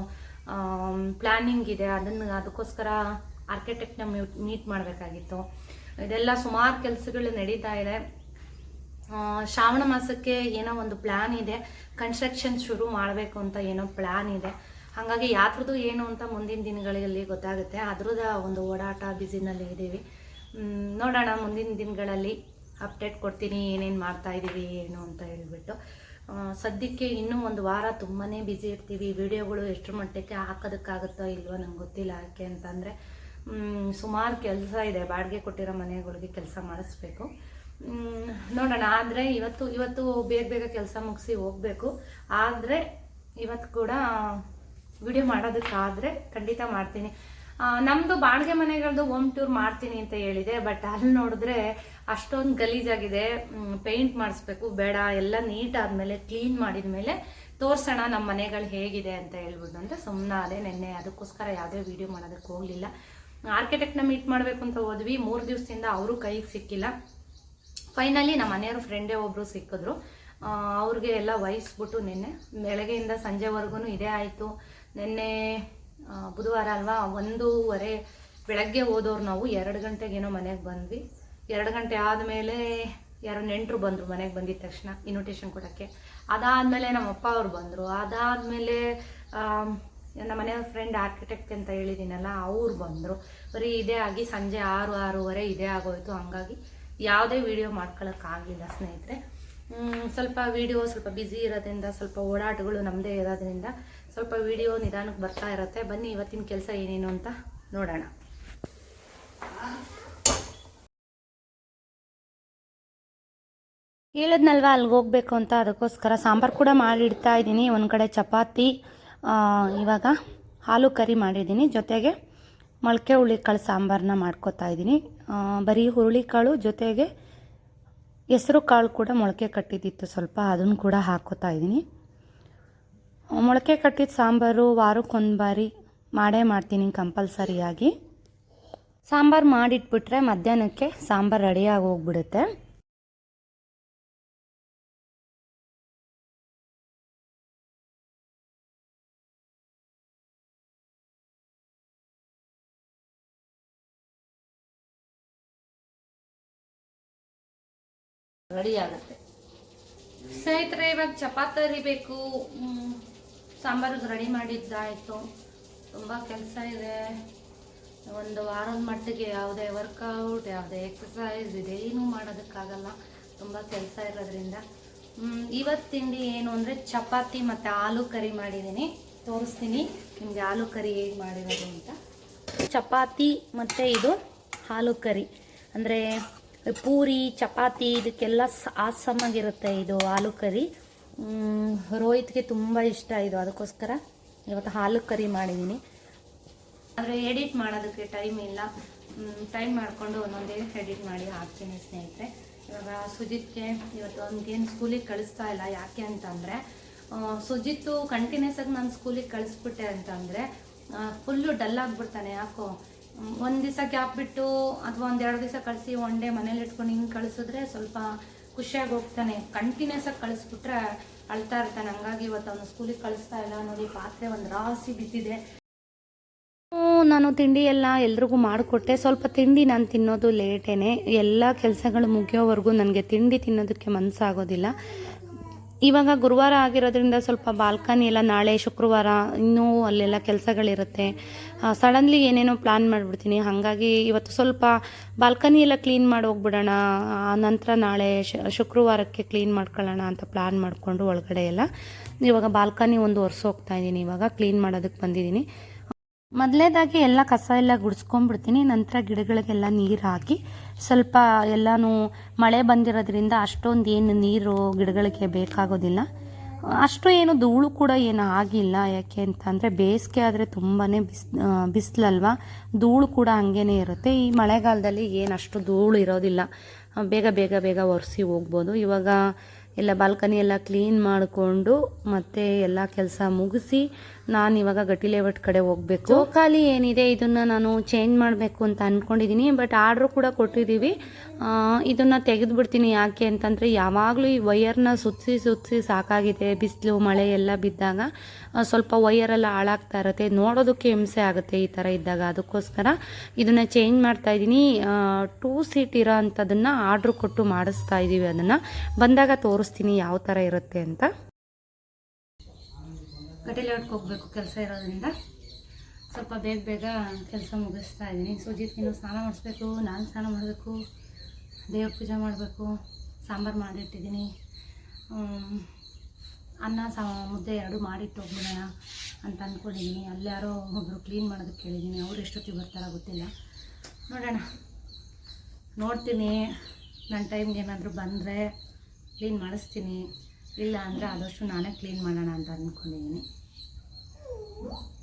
ಪ್ಲ್ಯಾನಿಂಗ್ ಇದೆ. ಅದನ್ನು ಅದಕ್ಕೋಸ್ಕರ ಆರ್ಕಿಟೆಕ್ಟ್ನ ಮೀಟ್ ಮಾಡಬೇಕಾಗಿತ್ತು. ಇದೆಲ್ಲ ಸುಮಾರು ಕೆಲಸಗಳು ನಡೀತಾ ಇದೆ. ಶ್ರಾವಣ ಮಾಸಕ್ಕೆ ಏನೋ ಒಂದು ಪ್ಲ್ಯಾನ್ ಇದೆ. ಕನ್ಸ್ಟ್ರಕ್ಷನ್ ಶುರು ಮಾಡಬೇಕು ಅಂತ ಏನೋ ಪ್ಲ್ಯಾನ್ ಇದೆ. ಹಾಗಾಗಿ ಯಾತ್ರದ್ದು ಏನು ಅಂತ ಮುಂದಿನ ದಿನಗಳಲ್ಲಿ ಗೊತ್ತಾಗುತ್ತೆ. ಅದ್ರದ ಒಂದು ಓಡಾಟ ಬ್ಯುಸಿನಲ್ಲಿ ಇದ್ದೀವಿ. ನೋಡೋಣ. ಮುಂದಿನ ದಿನಗಳಲ್ಲಿ ಅಪ್ಡೇಟ್ ಕೊಡ್ತೀನಿ. ಏನೇನು ಮಾಡ್ತಾ ಇದ್ದೀವಿ, ಏನು ಅಂತ ಹೇಳ್ಬಿಟ್ಟು. ಸದ್ಯಕ್ಕೆ ಇನ್ನೂ ಒಂದು ವಾರ ತುಂಬಾ ಬ್ಯುಸಿ ಇರ್ತೀವಿ. ವಿಡಿಯೋಗಳು ಎಷ್ಟರ ಮಟ್ಟಕ್ಕೆ ಹಾಕೋದಕ್ಕಾಗುತ್ತೋ ಇಲ್ವೋ ನಂಗೆ ಗೊತ್ತಿಲ್ಲ ಯಾಕೆ ಅಂತಂದರೆ ಸುಮಾರು ಕೆಲಸ ಇದೆ. ಬಾಡಿಗೆ ಕೊಟ್ಟಿರೋ ಮನೆಗಳಿಗೆ ಕೆಲಸ ಮಾಡಿಸ್ಬೇಕು. ನೋಡೋಣ. ಆದರೆ ಇವತ್ತು ಇವತ್ತು ಬೇಗ ಬೇಗ ಕೆಲಸ ಮುಗಿಸಿ ಹೋಗಬೇಕು. ಆದರೆ ಇವತ್ತು ಕೂಡ ವಿಡಿಯೋ ಮಾಡೋದಕ್ಕಾದರೆ ಖಂಡಿತ ಮಾಡ್ತೀನಿ. ನಮ್ಮದು ಬಾಡಿಗೆ ಮನೆಗಳದ್ದು ಹೋಮ್ ಟೂರ್ ಮಾಡ್ತೀನಿ ಅಂತ ಹೇಳಿದೆ ಬಟ್ ಅಲ್ಲಿ ನೋಡಿದ್ರೆ ಅಷ್ಟೊಂದು ಗಲೀಜಾಗಿದೆ. ಪೇಂಟ್ ಮಾಡಿಸ್ಬೇಕು, ಬೇಡ, ಎಲ್ಲ ನೀಟ್ ಆದಮೇಲೆ ಕ್ಲೀನ್ ಮಾಡಿದ ಮೇಲೆ ತೋರ್ಸೋಣ ನಮ್ಮ ಮನೆಗಳು ಹೇಗಿದೆ ಅಂತ ಹೇಳ್ಬಿಟ್ಟು ಅಂತ ಸುಮ್ಮನೆ ಅದೇ ನೆನ್ನೆ ಅದಕ್ಕೋಸ್ಕರ ಯಾವುದೇ ವಿಡಿಯೋ ಮಾಡೋದಕ್ಕೆ ಹೋಗಲಿಲ್ಲ. ಆರ್ಕಿಟೆಕ್ಟ್ನ ಮೀಟ್ ಮಾಡಬೇಕು ಅಂತ ಹೋದ್ವಿ. ಮೂರು ದಿವಸದಿಂದ ಅವರು ಕೈಗೆ ಸಿಕ್ಕಿಲ್ಲ. ಫೈನಲಿ ನಮ್ಮ ಮನೆಯವ್ರ ಫ್ರೆಂಡೇ ಒಬ್ಬರು ಸಿಕ್ಕಿದ್ರು. ಅವ್ರಿಗೆ ಎಲ್ಲ ವಹಿಸ್ಬಿಟ್ಟು ನಿನ್ನೆ ಬೆಳಗ್ಗೆಯಿಂದ ಸಂಜೆವರೆಗೂ ಇದೇ ಆಯಿತು. ನಿನ್ನೆ ಬುಧವಾರ ಅಲ್ವಾ, ಒಂದೂವರೆ ಬೆಳಗ್ಗೆ ಹೋದವ್ರು ನಾವು, ಎರಡು ಗಂಟೆಗೇನೋ ಮನೆಗೆ ಬಂದ್ವಿ. ಎರಡು ಗಂಟೆ ಆದಮೇಲೆ ಯಾರೋ ನೆಂಟರು ಬಂದರು, ಮನೆಗೆ ಬಂದಿದ್ದ ತಕ್ಷಣ ಇನ್ವಿಟೇಷನ್ ಕೊಡೋಕ್ಕೆ. ಅದಾದಮೇಲೆ ನಮ್ಮ ಅಪ್ಪ ಅವ್ರು ಬಂದರು. ಅದಾದಮೇಲೆ ನಮ್ಮ ಮನೆಯವ್ರ ಫ್ರೆಂಡ್ ಆರ್ಕಿಟೆಕ್ಟ್ ಅಂತ ಹೇಳಿದ್ದೀನಲ್ಲ ಅವ್ರು ಬಂದರು. ಬರೀ ಇದೇ ಆಗಿ ಸಂಜೆ ಆರು, ಆರೂವರೆ ಇದೇ ಆಗೋಯ್ತು. ಹಂಗಾಗಿ ಯಾವುದೇ ವಿಡಿಯೋ ಮಾಡ್ಕೊಳಕ್ಕಾಗಲಿಲ್ಲ ಸ್ನೇಹಿತರೆ. ಸ್ವಲ್ಪ ವಿಡಿಯೋ ಸ್ವಲ್ಪ ಬ್ಯುಸಿ ಇರೋದ್ರಿಂದ, ಸ್ವಲ್ಪ ಓಡಾಟಗಳು ನಮ್ಮದೇ ಇರೋದ್ರಿಂದ ಸ್ವಲ್ಪ ವಿಡಿಯೋ ನಿಧಾನಕ್ಕೆ ಬರ್ತಾ ಇರುತ್ತೆ. ಬನ್ನಿ, ಇವತ್ತಿನ ಕೆಲಸ ಏನೇನು ಅಂತ ನೋಡೋಣ. ಹೇಳಿದ್ನಲ್ವ ಅಲ್ಲಿಗೆ ಹೋಗ್ಬೇಕು ಅಂತ? ಅದಕ್ಕೋಸ್ಕರ ಸಾಂಬಾರು ಕೂಡ ಮಾಡಿಡ್ತಾ ಇದ್ದೀನಿ ಒಂದು ಕಡೆ ಚಪಾತಿ ಇವಾಗ ಹಾಲು ಕರಿ ಮಾಡಿದ್ದೀನಿ. ಜೊತೆಗೆ ಮೊಳಕೆ ಹುರುಳಿಕಾಳು ಸಾಂಬಾರನ್ನ ಮಾಡ್ಕೋತಾ ಇದ್ದೀನಿ. ಬರೀ ಹುರುಳಿಕಾಳು ಜೊತೆಗೆ ಹೆಸರು ಕಾಳು ಕೂಡ ಮೊಳಕೆ ಕಟ್ಟಿದ್ದಿತ್ತು ಸ್ವಲ್ಪ, ಅದನ್ನು ಕೂಡ ಹಾಕೋತಾ ಇದ್ದೀನಿ. ಮೊಳಕೆ ಕಟ್ಟಿದ ಸಾಂಬಾರು ವಾರಕ್ಕೊಂದು ಬಾರಿ ಮಾಡೇ ಮಾಡ್ತೀನಿ ಕಂಪಲ್ಸರಿಯಾಗಿ. ಸಾಂಬಾರು ಮಾಡಿಟ್ಬಿಟ್ರೆ ಮಧ್ಯಾಹ್ನಕ್ಕೆ ಸಾಂಬಾರು ರೆಡಿಯಾಗಿ ಹೋಗ್ಬಿಡುತ್ತೆ ರೆಡಿ ಆಗುತ್ತೆ ಸ್ನೇಹಿತರೆ, ಇವಾಗ ಚಪಾತಿ ಅರಿಬೇಕು ಸಾಂಬಾರಿಗೆ ರೆಡಿ ಮಾಡಿದ್ದಾಯಿತು. ತುಂಬ ಕೆಲಸ ಇದೆ. ಒಂದು ವಾರದ ಮಟ್ಟಿಗೆ ಯಾವುದೇ ವರ್ಕೌಟ್, ಯಾವುದೇ ಎಕ್ಸಸೈಸ್ ಇದೇನೂ ಮಾಡೋದಕ್ಕಾಗಲ್ಲ. ತುಂಬ ಕೆಲಸ ಇರೋದ್ರಿಂದ. ಇವತ್ತು ತಿಂಡಿ ಏನು ಅಂದರೆ ಚಪಾತಿ ಮತ್ತು ಆಲೂ ಕರಿ ಮಾಡಿದ್ದೀನಿ. ತೋರಿಸ್ತೀನಿ ನಿಮಗೆ ಆಲೂ ಕರಿ ಹೇಗೆ ಮಾಡಿರೋದು ಅಂತ. ಚಪಾತಿ ಮತ್ತು ಇದು ಹಾಲು ಕರಿ. ಅಂದರೆ ಪೂರಿ, ಚಪಾತಿ, ಇದಕ್ಕೆಲ್ಲ ಆಸಮಾಗಿರುತ್ತೆ ಇದು ಆಲೂ ಕರಿ. ರೋಹಿತ್ಗೆ ತುಂಬ ಇಷ್ಟ ಇದು. ಅದಕ್ಕೋಸ್ಕರ ಇವತ್ತು ಹಾಲು ಕರಿ ಮಾಡಿದ್ದೀನಿ ಆದರೆ ಎಡಿಟ್ ಮಾಡೋದಕ್ಕೆ ಟೈಮ್ ಇಲ್ಲ. ಟೈಮ್ ಮಾಡಿಕೊಂಡು ಒಂದೊಂದೇ ಎಡಿಟ್ ಮಾಡಿ ಹಾಕ್ತೀನಿ ಸ್ನೇಹಿತರೆ. ಇವಾಗ ಸುಜಿತ್ಗೆ ಇವತ್ತು ಅವ್ನಿಗೇನು ಸ್ಕೂಲಿಗೆ ಕಳಿಸ್ತಾ ಇಲ್ಲ. ಯಾಕೆ ಅಂತಂದರೆ ಸುಜಿತ್ತು ಕಂಟಿನ್ಯೂಸ್ ಆಗಿ ನಾನು ಸ್ಕೂಲಿಗೆ ಕಳಿಸ್ಬಿಟ್ಟೆ ಅಂತಂದರೆ ಫುಲ್ಲು ಡಲ್ ಆಗಿಬಿಡ್ತಾನೆ. ಯಾಕೋ? ಒಂದು ದಿವಸ ಗ್ಯಾಪ್ ಬಿಟ್ಟು ಅಥವಾ ಒಂದೆರಡು ದಿವಸ ಕಳಿಸಿ ಒನ್ ಡೇ ಮನೇಲಿ ಇಟ್ಕೊಂಡು ಹಿಂಗೆ ಕಳಿಸಿದ್ರೆ ಸ್ವಲ್ಪ ಖುಷಿಯಾಗಿ ಹೋಗ್ತಾನೆ. ಕಂಟಿನ್ಯೂಸ್ ಆಗಿ ಕಳಿಸ್ಬಿಟ್ರೆ ಅಳ್ತಾ ಇರ್ತಾನೆ. ಹಂಗಾಗಿ ಇವತ್ತು ಅವನು ಸ್ಕೂಲಿಗೆ ಕಳಿಸ್ತಾ ಇಲ್ಲ ನೋಡಿ ಪಾತ್ರೆ ಒಂದು ರಾಸಿ ಬಿದ್ದಿದೆ. ನಾನು ತಿಂಡಿ ಎಲ್ಲ ಎಲ್ರಿಗೂ ಮಾಡಿಕೊಟ್ಟೆ. ಸ್ವಲ್ಪ ತಿಂಡಿ ನಾನು ತಿನ್ನೋದು ಲೇಟೇನೆ. ಎಲ್ಲ ಕೆಲಸಗಳು ಮುಗಿಯೋವರೆಗೂ ನನಗೆ ತಿಂಡಿ ತಿನ್ನೋದಕ್ಕೆ ಮನಸ್ಸಾಗೋದಿಲ್ಲ ಇವಾಗ ಗುರುವಾರ ಆಗಿರೋದ್ರಿಂದ ಸ್ವಲ್ಪ ಬಾಲ್ಕನಿ ಎಲ್ಲ ನಾಳೆ ಶುಕ್ರವಾರ ಇನ್ನೂ ಅಲ್ಲೆಲ್ಲ ಕೆಲಸಗಳಿರುತ್ತೆ. ಸಡನ್ಲಿ ಏನೇನೋ ಪ್ಲ್ಯಾನ್ ಮಾಡಿಬಿಡ್ತೀನಿ. ಹಾಗಾಗಿ ಇವತ್ತು ಸ್ವಲ್ಪ ಬಾಲ್ಕನಿ ಎಲ್ಲ ಕ್ಲೀನ್ ಮಾಡಿ ಹೋಗ್ಬಿಡೋಣ. ಆ, ನಂತರ ನಾಳೆ ಶುಕ್ರವಾರಕ್ಕೆ ಕ್ಲೀನ್ ಮಾಡ್ಕೊಳ್ಳೋಣ ಅಂತ ಪ್ಲ್ಯಾನ್ ಮಾಡಿಕೊಂಡು ಒಳಗಡೆ ಎಲ್ಲ. ಇವಾಗ ಬಾಲ್ಕನಿ ಒಂದು ವರ್ಷ ಹೋಗ್ತಾ ಇದ್ದೀನಿ ಇವಾಗ ಕ್ಲೀನ್ ಮಾಡೋದಕ್ಕೆ ಬಂದಿದ್ದೀನಿ. ಮೊದಲೇದಾಗಿ ಎಲ್ಲ ಕಸ ಎಲ್ಲ ಗುಡಿಸ್ಕೊಂಡ್ಬಿಡ್ತೀನಿ. ನಂತರ ಗಿಡಗಳಿಗೆಲ್ಲ ನೀರು ಹಾಕಿ ಸ್ವಲ್ಪ ಎಲ್ಲನೂ ಮಳೆ ಬಂದಿರೋದ್ರಿಂದ ಅಷ್ಟೊಂದು ಏನು ನೀರು ಗಿಡಗಳಿಗೆ ಬೇಕಾಗೋದಿಲ್ಲ. ಅಷ್ಟು ಏನು ಧೂಳು ಕೂಡ ಏನು ಆಗಿಲ್ಲ. ಯಾಕೆ ಅಂತಂದರೆ ಬೇಸಿಗೆ ಆದರೆ ತುಂಬಾ ಬಿಸ್ ಬಿಸಿಲಲ್ವ? ಧೂಳು ಕೂಡ ಹಂಗೇ ಇರುತ್ತೆ. ಈ ಮಳೆಗಾಲದಲ್ಲಿ ಏನು ಅಷ್ಟು ಧೂಳು ಇರೋದಿಲ್ಲ. ಬೇಗ ಬೇಗ ಬೇಗ ಒರೆಸಿ ಹೋಗ್ಬೋದು. ಇವಾಗ ಎಲ್ಲ ಬಾಲ್ಕನಿ ಎಲ್ಲ ಕ್ಲೀನ್ ಮಾಡಿಕೊಂಡು ಮತ್ತೆ ಎಲ್ಲ ಕೆಲಸ ಮುಗಿಸಿ ನಾನು ಇವಾಗ ಗಟ್ಟಿ ಕಡೆ ಹೋಗಬೇಕು. ಜೋಕಾಲಿ ಏನಿದೆ, ಇದನ್ನು ನಾನು ಚೇಂಜ್ ಮಾಡಬೇಕು ಅಂತ ಅಂದ್ಕೊಂಡಿದ್ದೀನಿ ಬಟ್ ಆರ್ಡ್ರು ಕೂಡ ಕೊಟ್ಟಿದ್ದೀವಿ ಇದನ್ನು ತೆಗೆದುಬಿಡ್ತೀನಿ ಯಾಕೆ ಅಂತಂದರೆ, ಯಾವಾಗಲೂ ಈ ವಯರ್ನ ಸುತ್ತಿಸಿ ಸುತ್ತಿಸಿ ಸಾಕಾಗಿದೆ, ಬಿಸಿಲು, ಮಳೆ ಎಲ್ಲ ಬಿದ್ದಾಗ. ಸ್ವಲ್ಪ ವಯರೆಲ್ಲ ಹಾಳಾಗ್ತಾ ಇರುತ್ತೆ. ನೋಡೋದಕ್ಕೆ ಹಿಂಸೆ ಆಗುತ್ತೆ ಈ ಥರ ಇದ್ದಾಗ. ಅದಕ್ಕೋಸ್ಕರ ಇದನ್ನು ಚೇಂಜ್ ಮಾಡ್ತಾ ಇದ್ದೀನಿ ಟೂ ಸೀಟ್ ಇರೋ ಅಂಥದ್ದನ್ನು ಆರ್ಡ್ರ್ ಕೊಟ್ಟು ಮಾಡಿಸ್ತಾ ಇದ್ದೀವಿ ಅದನ್ನು. ಬಂದಾಗ ತೋರಿಸ್ತೀನಿ ಯಾವ ಥರ ಇರುತ್ತೆ ಅಂತ. ಗಟ್ಟಿಲೆ ಹೋಗ್ಬೇಕು ಕೆಲಸ ಇರೋದ್ರಿಂದ. ಸ್ವಲ್ಪ ಬೇಗ ಬೇಗ ಕೆಲಸ ಮುಗಿಸ್ತಾ ಇದ್ದೀನಿ. ಸುಜಿತ್ಗಿನ್ನು ಸ್ನಾನ ಮಾಡಿಸ್ಬೇಕು, ನಾನು ಸ್ನಾನ ಮಾಡಬೇಕು, ದೇವ್ರ ಪೂಜೆ ಮಾಡಬೇಕು, ಸಾಂಬಾರು ಮಾಡಿಟ್ಟಿದ್ದೀನಿ. ಅನ್ನ ಸಾ, ಮುದ್ದೆ ಎರಡು ಮಾಡಿಟ್ಟು ಹೋಗ್ಬಿಡೋಣ ಅಂತ ಅಂದ್ಕೊಂಡಿದ್ದೀನಿ ಅಲ್ಲಿ ಯಾರೋ ಒಬ್ಬರು ಕ್ಲೀನ್ ಮಾಡೋದಕ್ಕೆ ಕೇಳಿದ್ದೀನಿ. ಅವ್ರು ಎಷ್ಟೊತ್ತಿಗೆ ಬರ್ತಾರೋ ಗೊತ್ತಿಲ್ಲ. ನೋಡೋಣ. ನೋಡ್ತೀನಿ. ನನ್ನ ಟೈಮ್ಗೆ ಏನಾದರೂ ಬಂದರೆ ಕ್ಲೀನ್ ಮಾಡಿಸ್ತೀನಿ. ಇಲ್ಲ ಅಂದರೆ ಆದಷ್ಟು ನಾನೇ ಕ್ಲೀನ್ ಮಾಡೋಣ ಅಂತ ಅಂದ್ಕೊಂಡಿದ್ದೀನಿ Uhum.